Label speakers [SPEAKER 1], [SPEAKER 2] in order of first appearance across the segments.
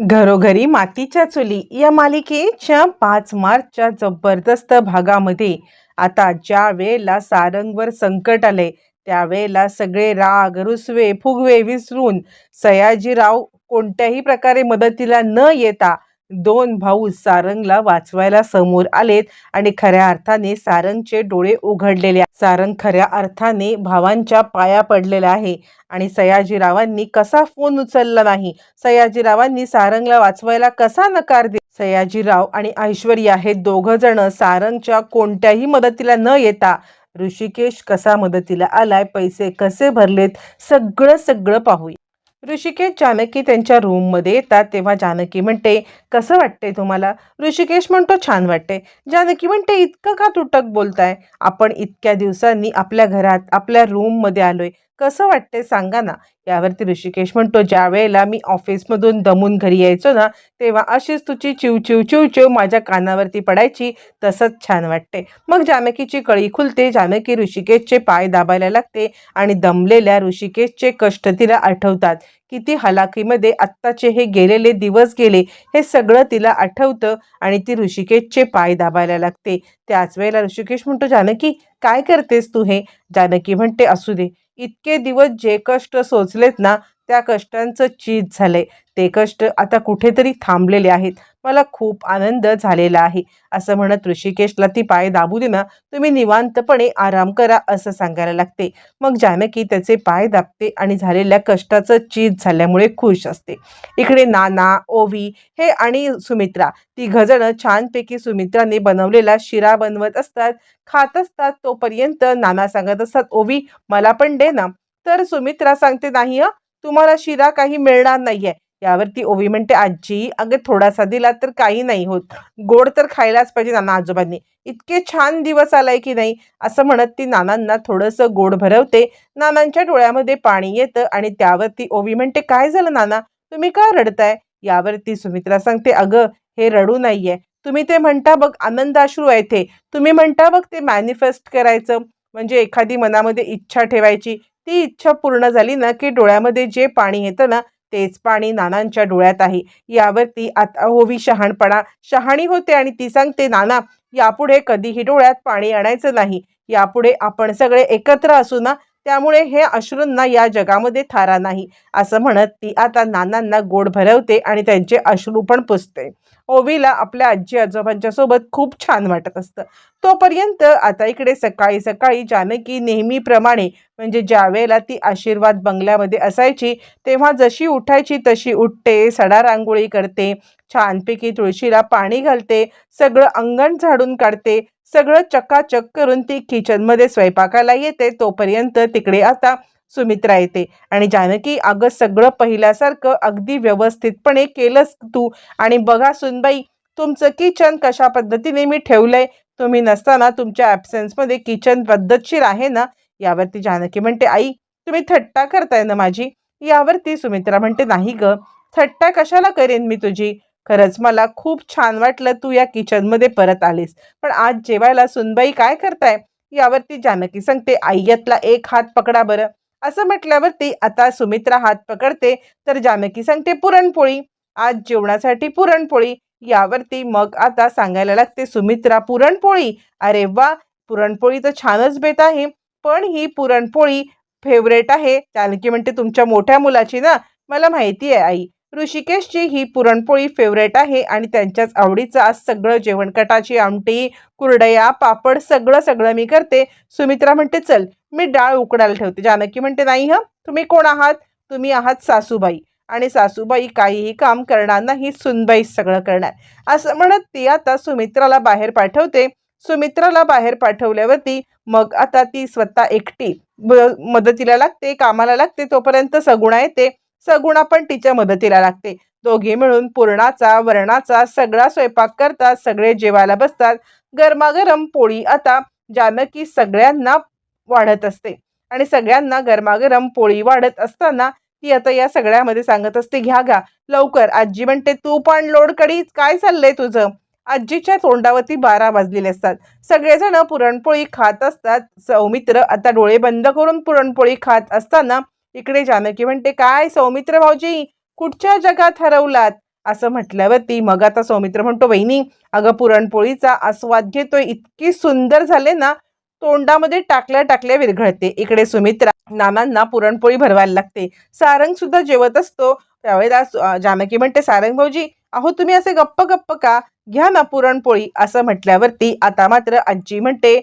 [SPEAKER 1] घरोघरी मातीच्या चुली या मालिकेच्या पाच मार्चच्या जबरदस्त भागामध्ये. आता ज्या वेळेला सारंगवर संकट आले त्यावेळेला सगळे राग रुसवे फुगवे विसरून सयाजीराव कोणत्याही प्रकारे मदतीला न येता दोन भाऊ सारंगला वाचवायला समोर आलेत आणि खऱ्या अर्थाने सारंगचे डोळे उघडलेले सारंग खऱ्या अर्थाने भावांच्या पाया पडलेला आहे आणि सयाजीरावांनी कसा फोन उचलला नाही? सयाजीरावांनी सारंगला वाचवायला कसा नकार दिला? सयाजीराव आणि ऐश्वर्या हे दोघ जण सारंगच्या कोणत्याही मदतीला न येता ऋषिकेश कसा मदतीला आलाय पैसे कसे भरलेत सगळं सगळं पाहूया. ऋषिकेश जानकी त्यांच्या रूममध्ये येतात तेव्हा जानकी म्हणते कसं वाटतंय तुम्हाला? ऋषिकेश म्हणतो छान वाटते जानकी म्हणते इतकं का तुटक बोलताय? आपण इतक्या दिवसांनी आपल्या घरात आपल्या रूममध्ये आलोय. कसं वाटतंय सांगा ना. यावरती ऋषिकेश म्हणतो ज्या वेळेला मी ऑफिसमधून दमून घरी यायचो ना तेव्हा अशीच तुझी चिव चिव चिव चिव माझ्या कानावरती पडायची. तसंच छान वाटते मग जानकीची कळी खुलते. जानकी ऋषिकेशचे पाय दाबायला लागते आणि दमलेल्या ऋषिकेशचे कष्ट तिला आठवतात. किती हलाखीमध्ये आत्ताचे हे गेलेले दिवस गेले हे सगळं तिला आठवतं आणि ती ऋषिकेशचे पाय दाबायला लागते. त्याच वेळेला ऋषिकेश म्हणतो जानकी काय करतेस तू हे? जानकी म्हणते असू दे. इतके दिवस जे कष्ट सोचलेत ना त्या कष्टांचं चीज झालंय. ते कष्ट आता कुठेतरी थांबलेले आहेत. मला खूप आनंद झालेला आहे. असं म्हणत ऋषिकेशला ती पाय दाबू दे ना तुम्ही निवांतपणे आराम करा असं सांगायला लागते. मग जानकी त्याचे पाय दाबते आणि झालेल्या कष्टाचं चीज झाल्यामुळे खुश असते. इकडे नाना ओवी हे आणि सुमित्रा तिघजणं छानपैकी सुमित्राने बनवलेला शिरा बनवत असतात खात असतात तोपर्यंत नाना सांगत असतात ओवी मला पण दे ना. तर सुमित्रा सांगते नाही तुम्हाला शिरा काही मिळणार नाहीये. यावरती ओवी म्हणते आजी अगं थोडासा दिला तर काही नाही होत. गोड तर खायलाच पाहिजे नाना आजोबांनी. इतके छान दिवस आलाय की नाही? असं म्हणत ती नानांना थोडंसं गोड भरवते. नानांच्या डोळ्यामध्ये पाणी येतं आणि त्यावरती ओवी म्हणते काय झालं नाना? तुम्ही का रडताय? यावरती सुमित्रा सांगते अगं हे रडू नाहीये. तुम्ही ते म्हणता बघ आनंद अश्रू आहे ते. तुम्ही म्हणता बघ ते मॅनिफेस्ट करायचं. म्हणजे एखादी मनामध्ये इच्छा ठेवायची. ती इच्छा पूर्ण झाली ना की डोळ्यामध्ये जे पाणी येतं ना तेच पाणी नानांच्या डोळ्यात आहे. यावरती आता होवी शहाणपणा. शहाणी होते आणि ती सांगते नाना यापुढे कधीही डोळ्यात पाणी आणायचं नाही. यापुढे आपण सगळे एकत्र असू ना त्यामुळे हे अश्रूंना या जगामध्ये थारा नाही असं म्हणत ती आता नानांना गोड भरवते आणि त्यांचे अश्रू पण पुसते. ओवीला आपल्या आजी आजोबांच्या सोबत खूप छान वाटत असतं. तोपर्यंत आता इकडे सकाळी सकाळी जानकी नेहमीप्रमाणे म्हणजे ज्यावेळेला ती आशीर्वाद बंगल्यामध्ये असायची तेव्हा जशी उठायची तशी उठते सडा रांगोळी करते छानपैकी तुळशीला पाणी घालते सगळं अंगण झाडून काढते सगळं चकाचक करून ती किचनमध्ये स्वयंपाकाला येते. तोपर्यंत तिकडे आता सुमित्रा येते. आणि जानकी अगं सगळं पहिल्यासारखं अगदी व्यवस्थितपणे केलंस तू. आणि बघा सुनबाई तुमचं किचन कशा पद्धतीने मी ठेवलंय? तुम्ही नसताना तुमच्या ॲब्सेन्समध्ये किचन पद्धतशीर आहे ना? यावरती जानकी म्हणते आई तुम्ही थट्टा करताय ना माझी? यावरती सुमित्रा म्हणते नाही ग. थट्टा कशाला करेन मी तुझी? खरंच मला खूप छान वाटलं तू या किचनमध्ये परत आलीस. पण आज जेवायला सुनबाई काय करताय? यावरती जानकी सांगते आई एक हात पकडा बरं. असं म्हटल्यावरती आता सुमित्रा हात पकडते तर जानकी सांगते पुरणपोळी. आज जेवणासाठी पुरणपोळी. यावरती मग आता सांगायला लागते सुमित्रा पुरणपोळी? अरे वा! पुरणपोळी तर छानच बेत आहे. पण ही पुरणपोळी फेवरेट आहे. जानकी म्हणते तुमच्या मोठ्या मुलाची ना? मला माहिती आहे आई. ऋषिकेशची ही पुरणपोळी फेवरेट आहे आणि त्यांच्याच आवडीचं आज सगळं जेवण कटाची आमटी कुरडया पापड सगळं सगळं मी करते. सुमित्रा म्हणते चल मी डाळ उकडायला ठेवते. जानकी म्हणते नाही हं तुम्ही कोण आहात? तुम्ही आहात सासूबाई. आणि सासूबाई काहीही काम करणार नाही सुनबाई सगळं करणार. असं म्हणत ती आता सुमित्राला बाहेर पाठवते. सुमित्राला बाहेर पाठवल्यावरती मग आता ती स्वतः एकटी. मदतीला लागते कामाला लागते तोपर्यंत सगुणा येते. सगुणा पण तिच्या मदतीला लागते. दोघे मिळून पुरणाचा वरणाचा सगळा स्वयंपाक करतात सगळे जेवायला बसतात. गरमागरम पोळी आता जानकी सगळ्यांना वाढत असते. आणि सगळ्यांना गरमागरम पोळी वाढत असताना ती आता या सगळ्यामध्ये सांगत असते घ्या घ्या लवकर. आजी म्हणते तू पण लोड कडी काय चाललंय तुझं? आजीच्या तोंडावरती बारा वाजलेले असतात. सगळेजण पुरणपोळी खात असतात. सौमित्र आता डोळे बंद करून पुरणपोळी खात असताना इकडे जानकी म्हणते काय सौमित्र भाऊजी कुठच्या जगात हरवलात? असं म्हटल्यावरती मग आता सौमित्र म्हणतो वहिनी अगं पुरणपोळीचा आस्वाद घेतोय इतकी सुंदर झाले ना तोंडामध्ये टाकल्या टाकल्या विरघळते. इकडे सुमित्रा नानांना पुरणपोळी भरवायला लागते. सारंग सुद्धा जेवत असतो. त्यावेळेला जानकी म्हणते सारंग भाऊजी अहो तुम्ही असे गप्प गप्प का? घ्या ना पुरणपोळी. असं म्हटल्यावरती आता मात्र आजी म्हणते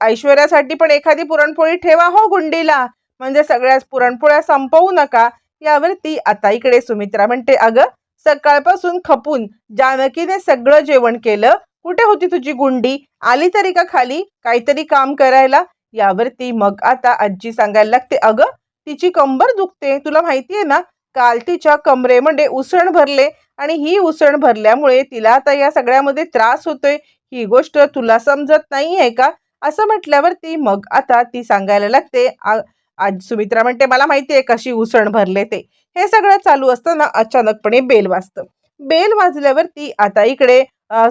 [SPEAKER 1] ऐश्वर्यासाठी पण एखादी पुरणपोळी ठेवा हो गुंडीला. म्हणजे सगळ्याच पुरणपोळ्या संपवू नका. यावर ती आता इकडे सुमित्रा म्हणते अगं सकाळपासून खपून जानकीने सगळं जेवण केलं. कुठे होती तुझी गुंडी? आली तरी का खाली? काहीतरी काम करायला? यावरती मग आता आजी सांगायला लागते अगं तिची कंबर दुखते. तुला माहितीये ना काल तिच्या कमरेमध्ये उसण भरले आणि ही उसण भरल्यामुळे तिला आता या सगळ्यामध्ये त्रास होतोय. ही गोष्ट तुला समजत नाहीये का? असं म्हटल्यावरती मग आता ती सांगायला लागते आ- आज सुमित्रा म्हणते मला माहितीये कशी उसण भरले ते. हे सगळं चालू असताना अचानकपणे बेल वाजतं. बेल वाजल्यावरती आता इकडे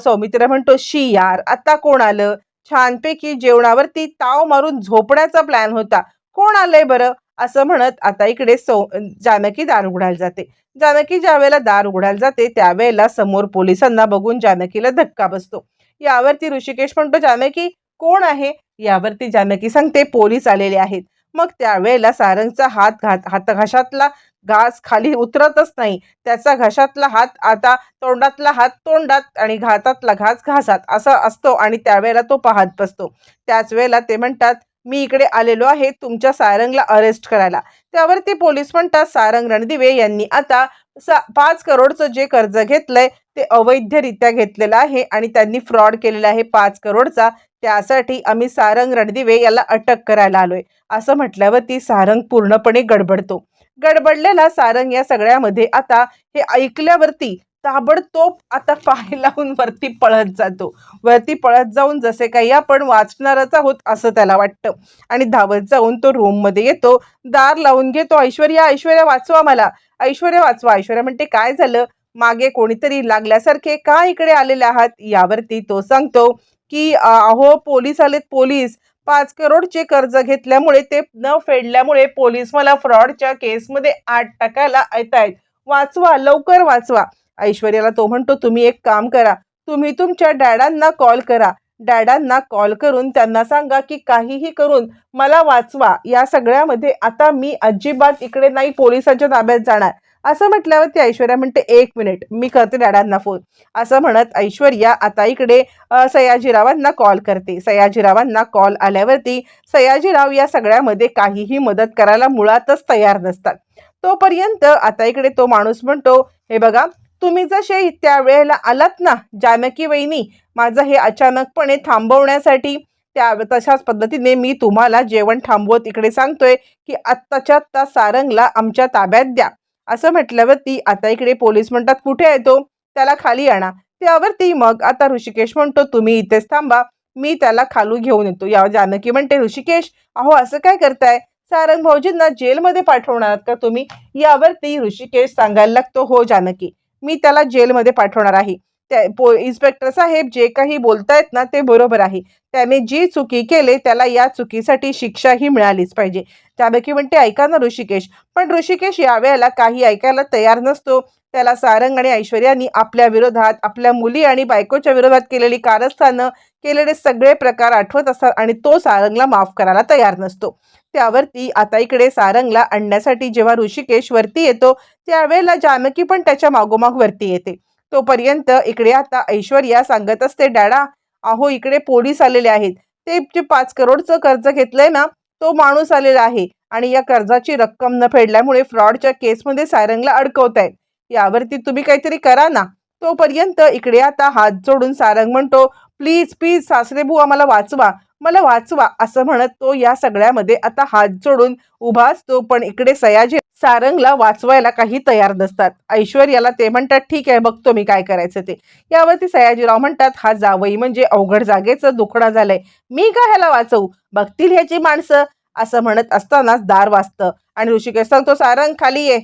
[SPEAKER 1] सौमित्रा म्हणतो शी यार आता कोण आलं? छानपैकी जेवणावरती ताव मारून झोपण्याचा प्लॅन होता. कोण आलंय बरं? असं म्हणत आता इकडे सौ जानकी दार उघडायला जाते. जानकी ज्यावेळेला दार उघडायला जाते त्यावेळेला समोर पोलिसांना बघून जानकीला धक्का बसतो. यावरती ऋषिकेश म्हणतो जानकी कोण आहे? यावरती जानकी सांगते पोलीस आलेले आहेत. मग त्यावेळेला सारंगचा हात घात हात घशातला घास खाली उतरतच नाही. त्याचा घशातला हात आता तोंडातला हात तोंडात आणि घातातला घास घासात असा असतो आणि त्यावेळेला तो पाहत बसतो. त्याच वेळेला ते म्हणतात मी इकडे आलेलो आहे तुमच्या सारंगला अरेस्ट करायला. त्यावर ते पोलीस म्हणतात सारंग रणदिवे यांनी आता सा पाच करोडचं जे कर्ज घेतलंय ते अवैधरित्या घेतलेलं आहे आणि त्यांनी फ्रॉड केलेला आहे. पाच करोडचा त्यासाठी आम्ही सारंग रणदिवे याला अटक करायला आलोय. असं म्हटल्यावरती सारंग पूर्णपणे गडबडतो. गडबडलेला सारंग या सगळ्यामध्ये आता हे ऐकल्यावरती ताबडतोब आता पाय लावून वरती पळत जातो. वरती पळत जाऊन जसे काही आपण वाचणारच आहोत असं त्याला वाटतं. आणि धावत जाऊन तो रूममध्ये येतो. दार लावून घेतो. ऐश्वर्या ऐश्वर्या वाचवा मला. ऐश्वर्या वाचवा. ऐश्वर्या म्हणते काय झालं? मागे कोणीतरी लागल्यासारखे का इकडे आलेले आहात? यावरती तो सांगतो की अहो पोलीस आलेत पोलीस. पाच करोडचे कर्ज घेतल्यामुळे ते न फेडल्यामुळे पोलीस मला फ्रॉडच्या केसमध्ये आठ टाकायला येत आहेत वाचवा लवकर वाचवा. ऐश्वर्याला तो म्हणतो तुम्ही एक काम करा. तुम्ही तुमच्या डॅडांना कॉल करा. डॅडांना कॉल करून त्यांना सांगा की काहीही करून मला वाचवा. या सगळ्यामध्ये आता मी अजिबात इकडे नाही पोलिसांच्या ताब्यात जाणार. असं म्हटल्यावरती ऐश्वर्या म्हणते एक मिनिट मी करते डॅडांना फोन असं म्हणत ऐश्वर्या आता इकडे सयाजीरावांना कॉल करते. सयाजीरावांना कॉल आल्यावरती सयाजीराव या सगळ्यामध्ये काहीही मदत करायला मुळातच तयार नसतात. तोपर्यंत आता इकडे तो माणूस म्हणतो हे बघा तुम्ही जसे त्या वेळेला आलात ना जानकी वहिनी माझं हे अचानकपणे थांबवण्यासाठी त्या तशाच पद्धतीने मी तुम्हाला जेवण थांबवत इकडे सांगतोय की आत्ताच्या आत्ता सारंगला आमच्या ताब्यात द्या. असं म्हटल्यावरती आता इकडे पोलीस म्हणतात कुठे येतो त्याला खाली आणा. त्यावरती मग आता ऋषिकेश म्हणतो तुम्ही इथेच थांबा. मी त्याला खालू घेऊन येतो. या जानकी म्हणते ऋषिकेश अहो असं काय करताय? सारंग भाऊजींना जेलमध्ये पाठवणार आहात का तुम्ही? यावरती ऋषिकेश सांगायला लागतो हो जानकी. मी त्याला जेलमध्ये पाठवणार आहे. त्या पो इन्स्पेक्टर साहेब जे काही बोलतायत ना ते बरोबर आहे. त्याने जी चुकी केले त्याला या चुकीसाठी शिक्षाही मिळालीच पाहिजे. त्यापैकी म्हणते ऐका ना ऋषिकेश. पण ऋषिकेश यावेळेला काही ऐकायला तयार नसतो. त्याला सारंग आणि ऐश्वर्यानी आपल्या विरोधात आपल्या मुली आणि बायकोच्या विरोधात केलेली कारस्थानं केलेले सगळे प्रकार आठवत असतात आणि तो सारंगला माफ करायला तयार नसतो. त्यावरती आता इकडे सारंगला आणण्यासाठी जेव्हा ऋषिकेश वरती येतो त्यावेळेला जानकी पण त्याच्या मागोमाग वरती येते. तोपर्यंत इकडे आता ऐश्वर्या सांगत असते डॅडा अहो इकडे पोलीस आलेले आहेत. ते जे पाच करोडचं कर्ज घेतलंय ना तो माणूस आलेला आहे आणि या कर्जाची रक्कम न फेडल्यामुळे फ्रॉडच्या केसमध्ये सारंगला आहेत यावरती तुम्ही काहीतरी करा ना. तोपर्यंत इकडे आता हात जोडून सारंग म्हणतो प्लीज प्लीज सासरे बुवा मला वाचवा मला वाचवा असं म्हणत तो या सगळ्यामध्ये आता हात जोडून उभा असतो पण इकडे सयाजी सारंगला वाचवायला काही तयार नसतात. ऐश्वर्याला ते म्हणतात ठीक आहे बघतो मी काय करायचं ते. यावरती सयाजीराव म्हणतात हा जावई म्हणजे अवघड जागेचं दुखणं झालंय. मी का ह्याला वाचवू? बघतील ह्याची माणसं. असं म्हणत असतानाच दार वाजतं. आणि ऋषिकेश सांगतो सारंग खाली ये.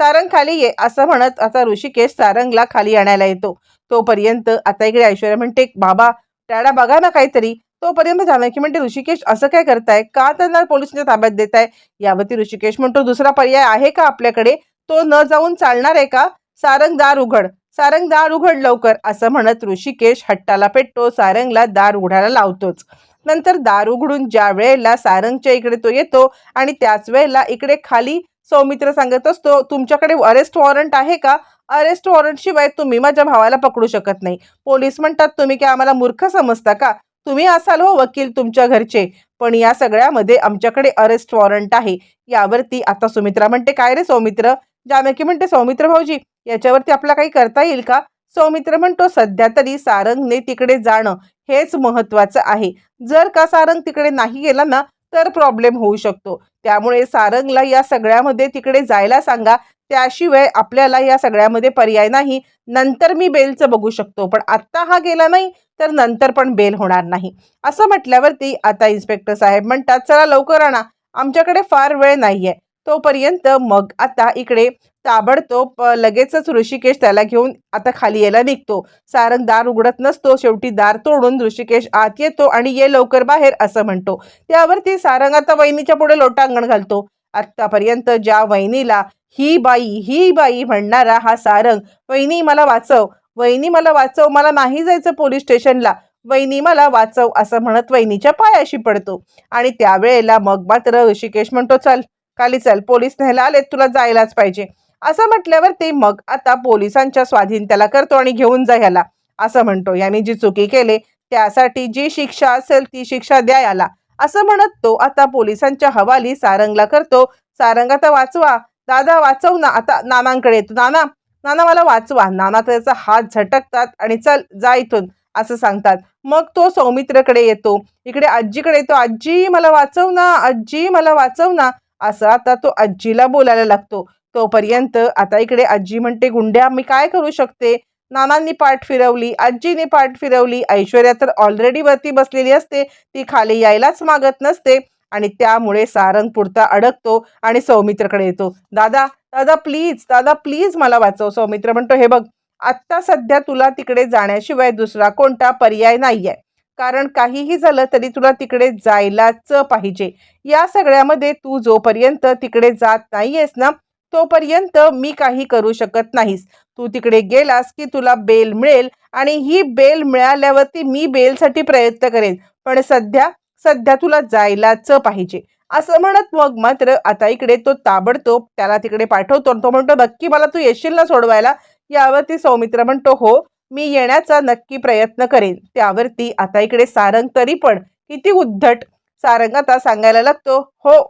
[SPEAKER 1] सारंग खाली ये. असं म्हणत आता ऋषिकेश सारंगला खाली आणायला येतो. तोपर्यंत आता इकडे ऐश्वर्या म्हणते बाबा त्याला बघा ना काहीतरी. तोपर्यंत जानकी म्हणते ऋषिकेश असं काय करताय? का त्यांना पोलिसांच्या ताब्यात देताय? यावरती ऋषिकेश म्हणतो दुसरा पर्याय आहे का आपल्याकडे? तो न जाऊन चालणार आहे का? सारंग दार उघड. सारंग दार उघड लवकर असं म्हणत ऋषिकेश हट्टाला पेटतो सारंगला दार उघडायला लावतोच. नंतर दार उघडून ज्या वेळेला सारंगच्या इकडे तो येतो आणि त्याच वेळेला इकडे खाली सौमित्र सांगत असतो तुमच्याकडे अरेस्ट वॉरंट आहे का? अरेस्ट वॉरंट शिवाय तुम्ही माझ्या भावाला पकडू शकत नाही. पोलीस म्हणतात तुम्ही काय आम्हाला मूर्ख समजता का? तुम्ही असाल हो वकील तुमच्या घरचे. पण या सगळ्यामध्ये आमच्याकडे अरेस्ट वॉरंट आहे. यावरती आता सुमित्रा म्हणते काय रे सौमित्र? जामेकी म्हणते सौमित्र भाऊजी याच्यावरती आपला काही करता येईल का? सौमित्र म्हणतो सध्या तरी सारंगने तिकडे जाणं हेच महत्वाचं आहे. जर का सारंग तिकडे नाही गेला ना तर प्रॉब्लेम होऊ शकतो. त्यामुळे सारंगला या सगळ्यामध्ये तिकडे जायला सांगा. त्याशिवाय आपल्याला या सगळ्यामध्ये पर्याय नाही. नंतर मी बेलचं बघू शकतो पण आत्ता हा गेला नाही तर नंतर पण बेल होणार नाही. असं म्हटल्यावरती आता इन्स्पेक्टर साहेब म्हणतात चला लवकर आणा आमच्याकडे फार वेळ नाही आहे तोपर्यंत मग आता इकडे ताबडतोब लगेचच ऋषिकेश त्याला घेऊन आता खाली यायला निघतो. सारंग दार उघडत नसतो शेवटी दार तोडून ऋषिकेश आत येतो आणि ये लवकर बाहेर असं म्हणतो. त्यावरती सारंग आता वहिनीच्या पुढे लोटांगण घालतो. आत्तापर्यंत ज्या वहिनीला ही बाई ही बाई म्हणणारा हा सारंग वहिनी मला वाचव वहिनी मला वाचव मला नाही जायचं पोलीस स्टेशनला वहिनी मला वाचव असं म्हणत वहिनीच्या पायाशी पडतो. आणि त्यावेळेला मग मात्र ऋषिकेश म्हणतो चल खाली चल पोलीस न्यायला आलेत तुला जायलाच पाहिजे. असं म्हटल्यावर ते मग आता पोलिसांच्या स्वाधीन त्याला करतो आणि घेऊन जा ह्याला असं म्हणतो. याने जी चुकी केली त्यासाठी जी शिक्षा असेल ती शिक्षा द्या याला असं म्हणत तो आता पोलिसांच्या हवाली सारंगला करतो. सारंग आता वाचवा दादा वाचव ना आता नानांकडे येतो. नाना नाना मला वाचवा. नाना त्याचा हात झटकतात आणि चल जा इथून असं सांगतात. मग तो सौमित्रकडे येतो. इकडे आजीकडे येतो. आजी मला वाचव ना आजी मला वाचव ना असं आता तो आजीला बोलायला लागतो. तोपर्यंत आता इकडे आजी म्हणते गुंड्या मी काय करू शकते? नानांनी पाठ फिरवली आजीने पाठ फिरवली. ऐश्वर्या तर ऑलरेडी वरती बसलेली असते. ती खाली यायलाच मागत नसते. आणि त्यामुळे सारंग पुढता अडकतो आणि सौमित्रकडे येतो. दादा दादा प्लीज दादा प्लीज मला वाचव सौमित्र म्हणतो. हे बघ आत्ता सध्या तुला तिकडे जाण्याशिवाय दुसरा कोणता पर्याय नाहीये. कारण काहीही झालं तरी तुला तिकडे जायलाच पाहिजे. या सगळ्यामध्ये तू जोपर्यंत तिकडे जात नाहीयेस ना तोपर्यंत मी काही करू शकत नाहीस. तू तिकडे गेलास की तुला बेल मिळेल आणि ही बेल मिळाल्यावरती मी बेलसाठी प्रयत्न करेन. पण सध्या सध्या तुला जायलाच पाहिजे. असं म्हणत मग मात्र आता इकडे तो ताबडतोब त्याला तिकडे पाठवतो आणि तो म्हणतो नक्की मला तू येशील ना सोडवायला? यावरती सौमित्र म्हणतो हो मी येण्याचा नक्की प्रयत्न करेन. त्यावरती आता इकडे सारंग तरी पण किती उद्धट. सारंग आता सांगायला लागतो हो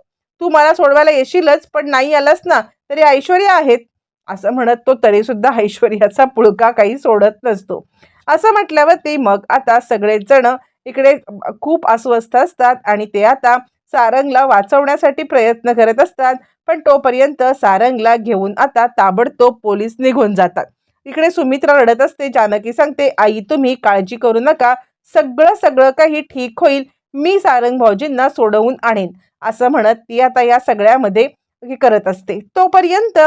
[SPEAKER 1] तू मला सोडवायला येशीलच पण नाही आलास ना तरी ऐश्वर्या आहेत. असं म्हणत तो तरी सुद्धा ऐश्वर्याचा पुळका काही सोडत नसतो. असं म्हटल्यावरती मग आता सगळेच जण इकडे खूप अस्वस्थ असतात आणि ते आता सारंगला वाचवण्यासाठी प्रयत्न करत असतात. पण तोपर्यंत सारंगला घेऊन आता ताबडतोब पोलीस निघून जातात. इकडे सुमित्रा रडत असते. जानकी सांगते आई तुम्ही काळजी करू नका. सगळं सगळं काही ठीक होईल. मी सारंग भाऊजींना सोडवून आणेन. असं म्हणत ती आता या सगळ्यामध्ये हे करत असते. तोपर्यंत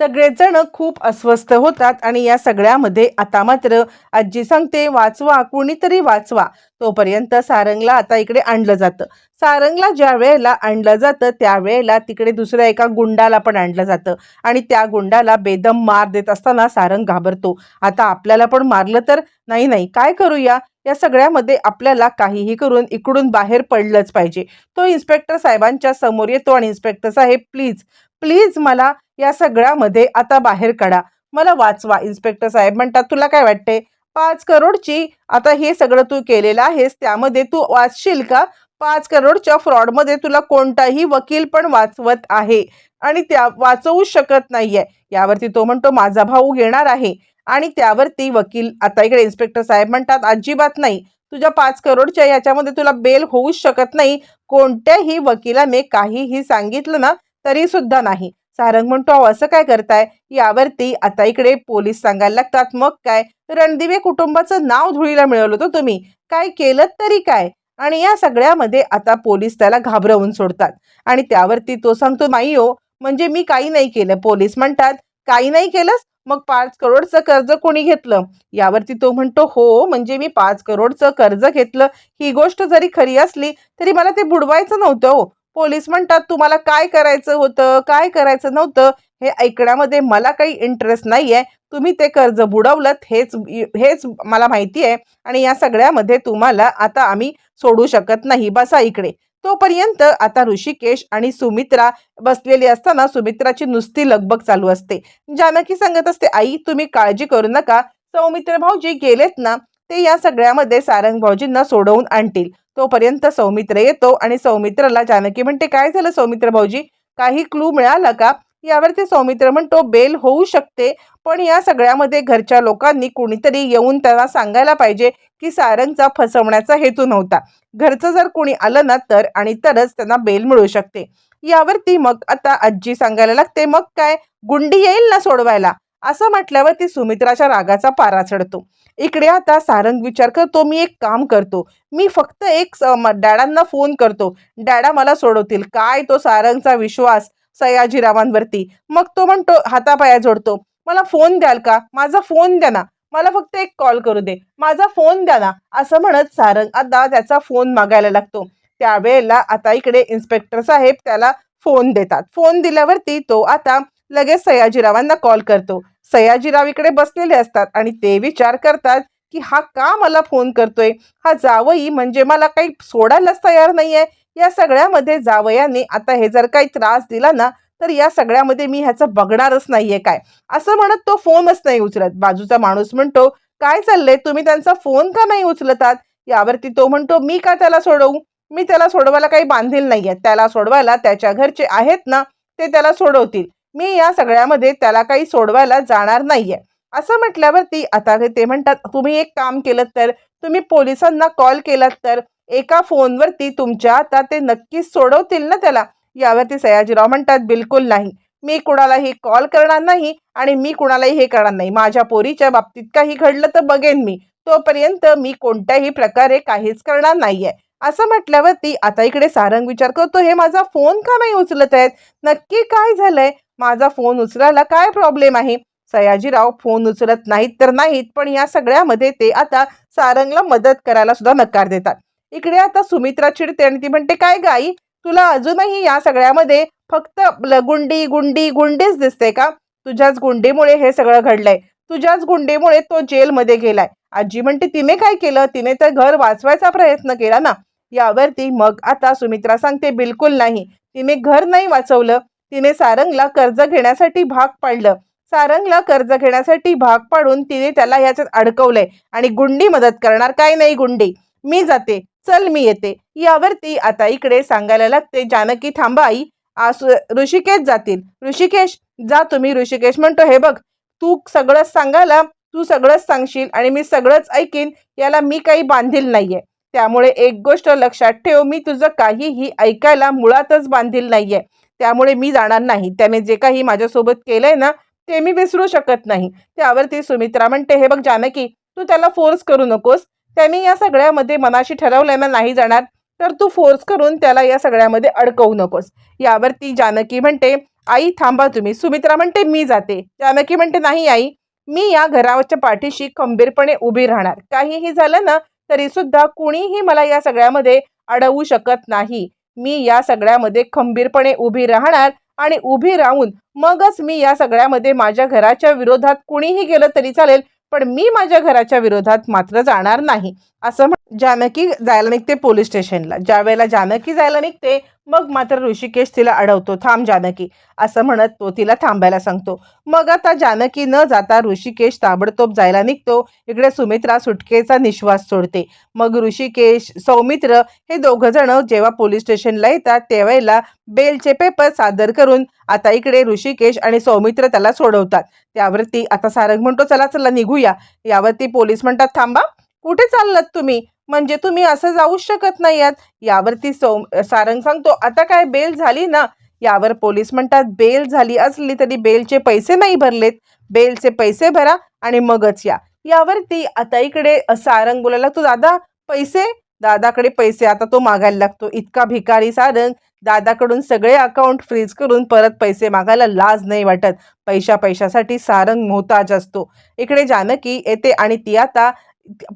[SPEAKER 1] सगळेजण खूप अस्वस्थ होतात आणि या सगळ्यामध्ये आता मात्र आजी सांगते वाचवा कुणीतरी वाचवा. तोपर्यंत सारंगला आता इकडे आणलं जातं. सारंगला ज्या वेळेला आणलं जातं त्यावेळेला तिकडे दुसऱ्या एका गुंडाला पण आणलं जातं. आणि त्या गुंडाला बेदम मार देत असताना सारंग घाबरतो. आता आपल्याला पण मारलं तर? नाही नाही. काय करूया? या सगळ्यामध्ये आपल्याला काहीही करून इकडून बाहेर पडलंच पाहिजे. तो इन्स्पेक्टर साहेबांच्या समोर येतो आणि इन्स्पेक्टर साहेब प्लीज प्लीज मला या सगळ्यामध्ये आता बाहेर काढा. मला वाचवा इन्स्पेक्टर साहेब म्हणतात तुला काय वाटते पाच करोडची आता हे सगळं तू केलेलं आहेस त्यामध्ये तू वाचशील का? पाच करोडच्या फ्रॉडमध्ये तुला कोणताही वकील पण वाचवत आहे आणि त्या वाचवू शकत नाहीये. यावरती तो म्हणतो माझा भाऊ येणार आहे. आणि त्यावरती वकील आता इकडे इन्स्पेक्टर साहेब म्हणतात अजिबात नाही. तुझ्या पाच करोडच्या याच्यामध्ये तुला बेल होऊच शकत नाही. कोणत्याही वकिलाने काहीही सांगितलं ना तरी सुद्धा नाही. सारंग म्हणतो "अहो, असं काय करताय? यावरती आता इकडे पोलीस सांगायला लागतात. मग काय? रणदिवे कुटुंबाचं नाव धुळीला मिळवलं होतं तुम्ही. काय केलं तरी काय? आणि या सगळ्यामध्ये आता पोलीस त्याला घाबरवून सोडतात. आणि त्यावरती तो सांगतो नाही हो म्हणजे मी काही नाही केलं. पोलीस म्हणतात काही नाही केलंस? मग पाच करोडचं कर्ज कोणी घेतलं? यावरती तो म्हणतो हो म्हणजे मी पाच करोडचं कर्ज घेतलं. ही गोष्ट जरी खरी असली तरी मला ते बुडवायचं नव्हतं हो. पोलीस म्हणतात तुम्हाला काय करायचं होतं? काय करायचं नव्हतं? हे ऐकण्यामध्ये मला काही इंटरेस्ट नाही आहे तुम्ही ते कर्ज बुडवलं हेच हेच मला माहिती आहे आणि या सगळ्यामध्ये तुम्हाला आता आम्ही सोडू शकत नाही. बसा इकडे. तोपर्यंत आता ऋषिकेश आणि सुमित्रा बसलेली असताना सुमित्राची नुसती लगबग चालू असते. जानकी सांगत असते आई तुम्ही काळजी करू नका. सौमित्र भाऊजी गेलेत ना ते या सगळ्यामध्ये सारंग भाऊजींना सोडवून आणतील. तोपर्यंत सौमित्र येतो आणि सौमित्रला जानकी म्हणते काय झालं सौमित्र भाऊजी? काही क्लू मिळाला का? यावरती सौमित्र म्हणतो बेल होऊ शकते पण या सगळ्यामध्ये घरच्या लोकांनी कुणीतरी येऊन त्यांना सांगायला पाहिजे की सारंगचा फसवण्याचा हेतू नव्हता. घरचं जर कोणी आलं ना तर आणि तरच त्यांना बेल मिळू शकते. यावरती मग आता आजी सांगायला लागते मग काय? गुंडी येईल ना सोडवायला? असं म्हटल्यावर ती सुमित्राच्या रागाचा पारा चढतो. इकडे आता सारंग विचार करतो मी एक काम करतो. मी फक्त एक स- म- डॅडांना फोन करतो. डॅडा मला सोडवतील. काय तो सारंगचा विश्वास सयाजीरावांवरती? मग तो म्हणतो हातापाया जोडतो. मला फोन द्याल का? माझा फोन द्या ना. मला फक्त एक कॉल करू दे. माझा फोन द्या ना. असं म्हणत सारंग आता त्याचा फोन मागायला लागतो. त्यावेळेला आता इकडे इन्स्पेक्टर साहेब त्याला फोन देतात. फोन दिल्यावरती तो आता लगेच सयाजीरावांना कॉल करतो. सयाजीराव इकडे बसलेले असतात आणि ते विचार करतात की हा का मला फोन करतोय? हा जावई म्हणजे मला काही सोडायलाच तयार नाही आहे या सगळ्यामध्ये जावयाने आता हे जर काही त्रास दिला ना तर या सगळ्यामध्ये मी ह्याचं बघणारच नाहीये काय? असं म्हणत तो फोनच नाही उचलत. बाजूचा माणूस म्हणतो काय चाललंय? तुम्ही त्यांचा फोन का नाही उचलतात? यावरती तो म्हणतो मी का त्याला सोडवू? मी त्याला सोडवायला काही बांधील नाहीये. त्याला सोडवायला त्याच्या घरचे आहेत ना ते त्याला सोडवतील. मी या सगळ्यामध्ये त्याला काही सोडवायला जाणार नाहीये. असं म्हटल्यावरती आता ते म्हणतात तुम्ही एक काम केलं तर तुम्ही पोलिसांना कॉल केलात तर एका फोनवरती तुमच्या आता ते नक्कीच सोडवतील ना त्याला? यावरती सयाजीराव म्हणतात बिलकुल नाही. मी कुणालाही कॉल करणार नाही आणि मी कुणालाही हे करणार नाही. माझ्या पोरीच्या बाबतीत काही घडलं तर बघेन मी. तोपर्यंत मी कोणत्याही प्रकारे काहीच करणार नाहीये. असं म्हटल्यावरती आता इकडे सारंग विचार करतो हे माझा फोन का नाही उचलत आहेत? नक्की काय झालंय? माझा फोन उचलायला काय प्रॉब्लेम आहे? सयाजीराव फोन उचलत नाहीत तर नाहीत पण या सगळ्यामध्ये ते आता सारंगला मदत करायला सुद्धा नकार देतात. इकडे आता सुमित्रा चिडते आणि ती म्हणते काय गाई तुला अजूनही या सगळ्यामध्ये फक्त गुंडी गुंडी गुंडीच दिसते का? तुझ्याच गुंडीमुळे हे सगळं घडलंय. तुझ्याच गुंडीमुळे तो जेलमध्ये गेलाय. आजी म्हणते तिने काय केलं? तिने तर घर वाचवायचा प्रयत्न केला ना. यावरती मग आता सुमित्रा सांगते बिलकुल नाही. तिने घर नाही वाचवलं. तिने सारंगला कर्ज घेण्यासाठी भाग पाडलं. सारंगला कर्ज घेण्यासाठी भाग पाडून तिने त्याला याच्यात अडकवलंय. आणि गुंडी मदत करणार काय नाही गुंडी? मी जाते. चल मी येते. यावरती आता इकडे सांगायला लागते जानकी थांबा आई. आज ऋषिकेश जातील. ऋषिकेश जा तुम्ही. ऋषिकेश म्हणतो हे बघ तू सगळंच सांगायला तू सगळंच सांगशील आणि मी सगळंच ऐकीन याला मी काही बांधील नाहीये. त्यामुळे एक गोष्ट लक्षात ठेव मी तुझं काहीही ऐकायला मुळातच बांधील नाहीये. त्यामुळे मी जाणार नाही. त्याने जे काही माझ्यासोबत केलंय ना ते मी विसरू शकत नाही. त्यावरती सुमित्रा म्हणते हे बघ जानकी तू त्याला फोर्स करू नकोस. त्याने या सगळ्यामध्ये मनाशी ठरवलंय ना नाही जाणार तर तू फोर्स करून त्याला या सगळ्यामध्ये अडकवू नकोस. यावरती जानकी म्हणते आई थांबा तुम्ही. सुमित्रा म्हणते मी जाते. जानकी म्हणते नाही आई मी या घराच्या पाठीशी खंबीरपणे उभी राहणार. काहीही झालं ना तरी सुद्धा कुणीही मला या सगळ्यामध्ये अडवू शकत नाही. मी या सगळ्यामध्ये खंबीरपणे उभी राहणार आणि उभी राहून मगच मी या सगळ्यामध्ये माझ्या घराच्या विरोधात कुणीही गेलं तरी चालेल पण मी माझ्या घराच्या विरोधात मात्र जाणार नाही. असं जानकी जायला निघते पोलीस स्टेशनला. ज्या वेळेला जानकी जायला निघते मग मात्र ऋषिकेश तिला अडवतो. थांब जानकी असं म्हणत तो तिला थांबायला सांगतो. मग आता जानकी न जाता ऋषिकेश ताबडतोब जायला निघतो. इकडे सुमित्रा सुटकेचा निश्वास सोडते. मग ऋषिकेश सौमित्र हे दोघं जण जेव्हा पोलीस स्टेशनला येतात त्यावेळेला बेलचे पेपर सादर करून आता इकडे ऋषिकेश आणि सौमित्र त्याला सोडवतात. त्यावरती आता सारंग म्हणतो चला चला निघूया. यावरती पोलीस म्हणतात थांबा. कुठे चाललात तुम्ही? म्हणजे तुम्ही असं जाऊ शकत नाही आहात यावरती सौ सारंग सांगतो आता काय बेल झाली ना? यावर पोलीस म्हणतात बेल झाली असली तरी बेलचे पैसे नाही भरलेत. बेलचे पैसे भरा आणि मगच या. यावरती आता इकडे सारंग बोलायला लागतो दादा पैसे? दादाकडे पैसे आता तो मागायला लागतो. इतका भिकारी सारंग. दादाकडून सगळे अकाउंट फ्रीज करून परत पैसे मागायला लाज नाही वाटत. पैशा पैशासाठी सारंग मोहताज असतो. इकडे जानकी येते आणि ती आता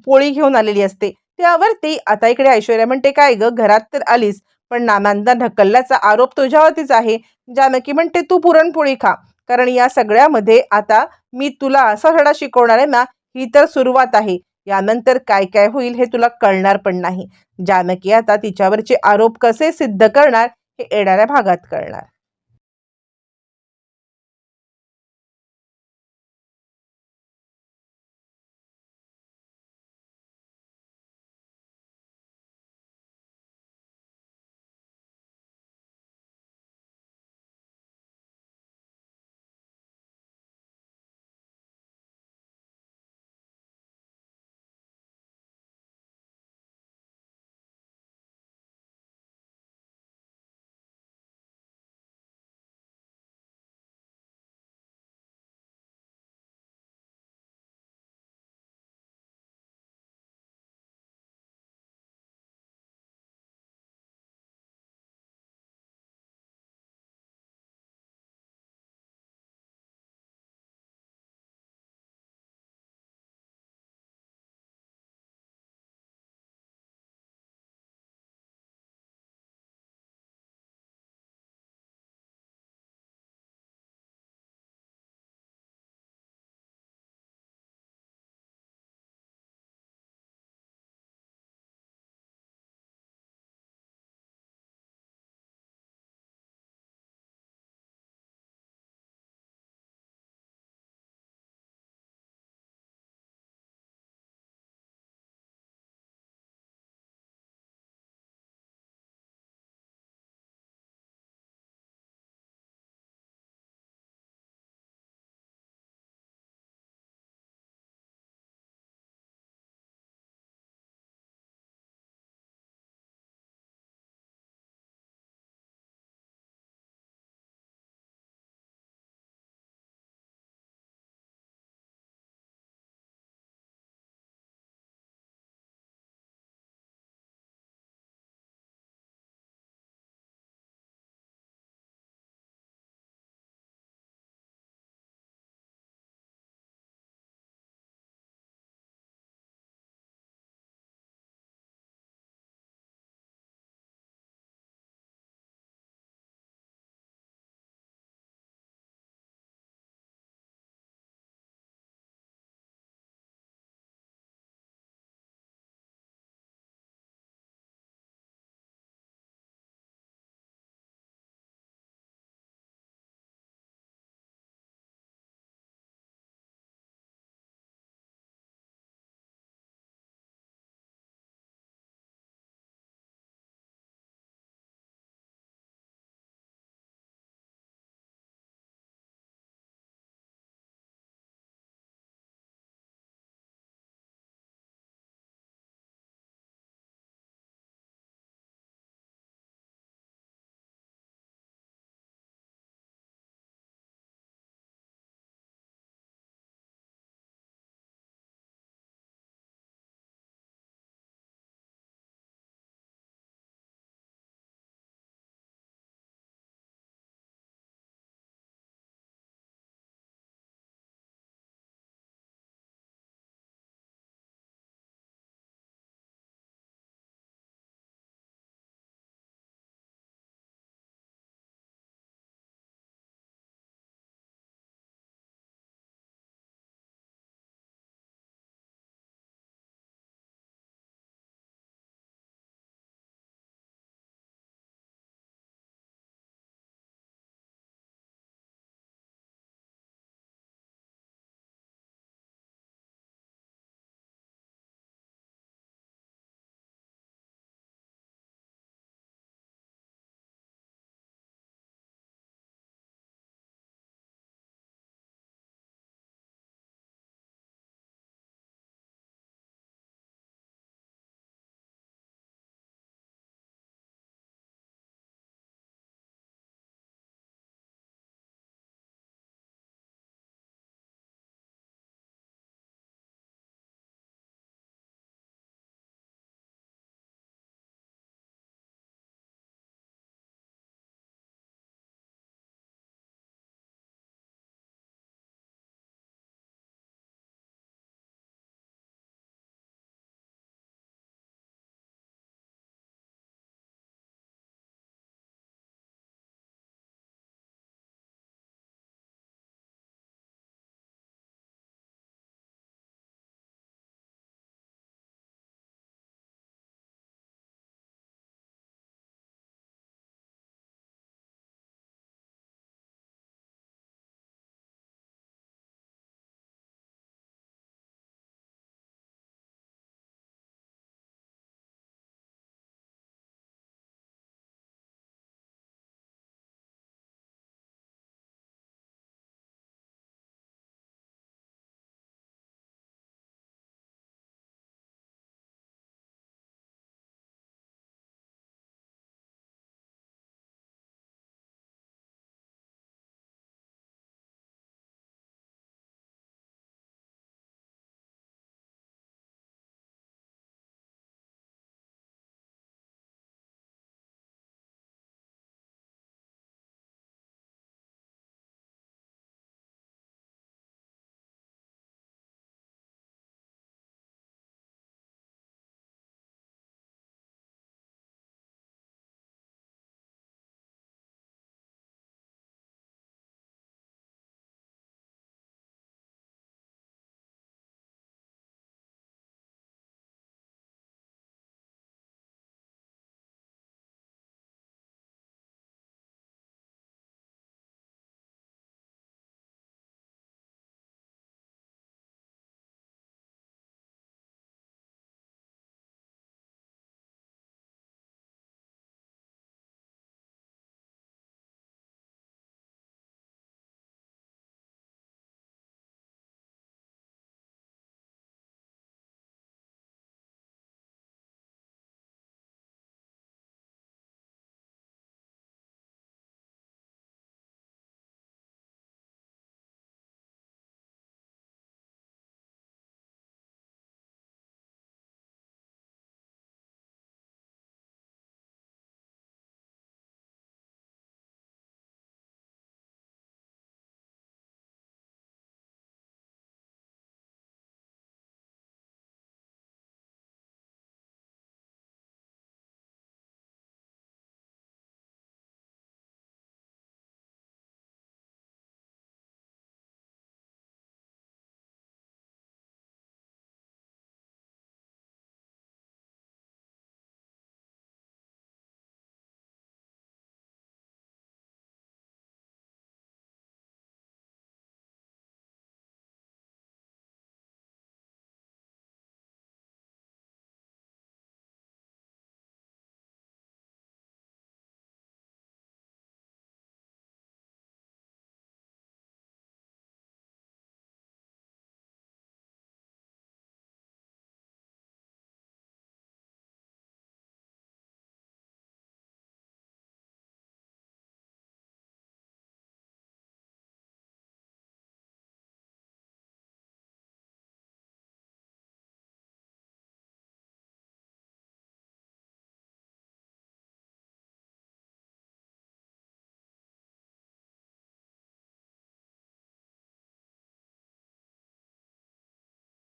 [SPEAKER 1] पोळी घेऊन आलेली असते. त्यावरती आता इकडे ऐश्वर्या म्हणते काय ग घरात तर आलीस पण नानांना ढकलल्याचा आरोप तुझ्यावरतीच आहे. जानकी म्हणते तू पुरणपोळी खा कारण या सगळ्यामध्ये आता मी तुला असा धडा शिकवणार आहे ना ही तर सुरुवात आहे. यानंतर काय काय होईल हे तुला कळणार पण नाही. जानकी आता तिच्यावरचे आरोप कसे सिद्ध करणार हे येणाऱ्या भागात कळणार.